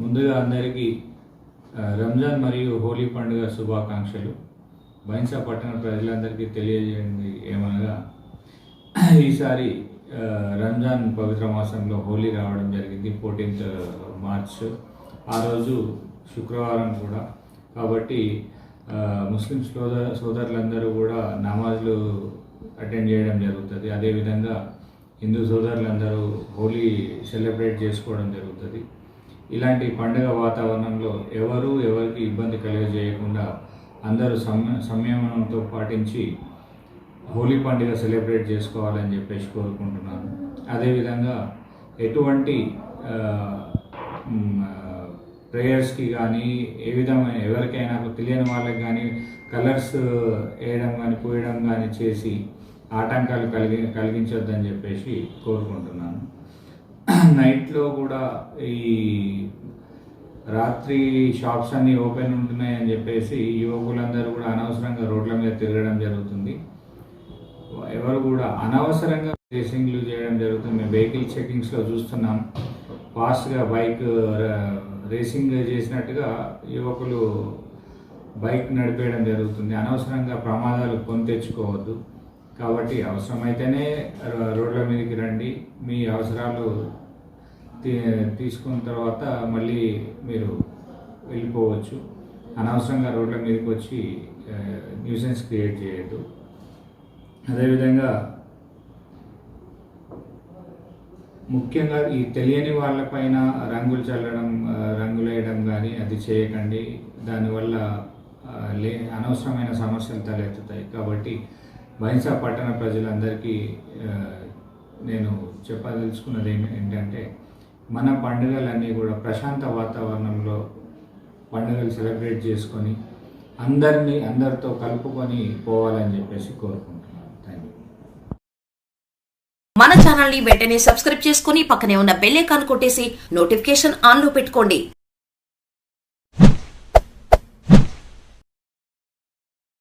ముందుగా అందరికీ రంజాన్ మరియు హోలీ పండుగ శుభాకాంక్షలు. బైన్సా పట్టణ ప్రజలందరికీ తెలియజేయండి ఏమనగా ఈసారి రంజాన్ పవిత్ర మాసంలో హోలీ రావడం జరిగింది ఫోర్టీన్త్ మార్చ్. ఆ రోజు శుక్రవారం కూడా. కాబట్టి ముస్లిం సోదర సోదరులందరూ కూడా నమాజ్లు అటెండ్ చేయడం జరుగుతుంది. అదేవిధంగా హిందూ సోదరులందరూ హోలీ సెలబ్రేట్ చేసుకోవడం జరుగుతుంది. ఇలాంటి పండుగ వాతావరణంలో ఎవరు ఎవరికి ఇబ్బంది కలిగజేయకుండా అందరూ సమ్య సంయమనంతో పాటించి హోలీ పండుగ సెలబ్రేట్ చేసుకోవాలని చెప్పేసి కోరుకుంటున్నాను. అదేవిధంగా ఎటువంటి ప్రేయర్స్కి కానీ ఏ విధమైన ఎవరికైనా తెలియని వాళ్ళకి కానీ కలర్స్ వేయడం కానీ పోయడం కానీ చేసి ఆటంకాలు కలిగి కలిగించొద్దని చెప్పేసి కోరుకుంటున్నాను. నైట్లో కూడా ఈ రాత్రి షాప్స్ అన్నీ ఓపెన్ ఉంటున్నాయి అని చెప్పేసి యువకులందరూ కూడా అనవసరంగా రోడ్ల మీద తిరగడం జరుగుతుంది. ఎవరు కూడా అనవసరంగా రేసింగ్లు చేయడం జరుగుతుంది. మేము వెహికల్ చెకింగ్స్లో చూస్తున్నాం. ఫాస్ట్గా బైక్ రేసింగ్ చేసినట్టుగా యువకులు బైక్ నడిపేయడం జరుగుతుంది. అనవసరంగా ప్రమాదాలు కొని తెచ్చుకోవద్దు. కాబట్టి అవసరమైతేనే రోడ్ల మీదకి రండి. మీ అవసరాలు తీసుకున్న తర్వాత మళ్ళీ మీరు వెళ్ళిపోవచ్చు. అనవసరంగా రోడ్ల మీదకి వచ్చి న్యూసెన్స్ క్రియేట్ చేయొద్దు. అదేవిధంగా ముఖ్యంగా ఈ తెలియని వాళ్ళపైన రంగులు చల్లడం రంగులు వేయడం కానీ అది చేయకండి. దానివల్ల లే అనవసరమైన సమస్యలు తలెత్తుతాయి. కాబట్టి బైన్సా పట్టణ ప్రజలందరికీ నేను చెప్పదలుచుకున్నది ఏమి- ఏంటంటే మన పండుగలన్నీ కూడా ప్రశాంత వాతావరణంలో పండుగలు సెలబ్రేట్ చేసుకొని అందరినీ అందరితో కలుపుకొని పోవాలని చెప్పేసి కోరుకుంటున్నాను. థ్యాంక్ యూ మన ఛానల్ని వెంటనే సబ్స్క్రైబ్ చేసుకుని పక్కనే ఉన్న బెల్ ఐకాన్ కొట్టేసి నోటిఫికేషన్ ఆన్లో పెట్టుకోండి.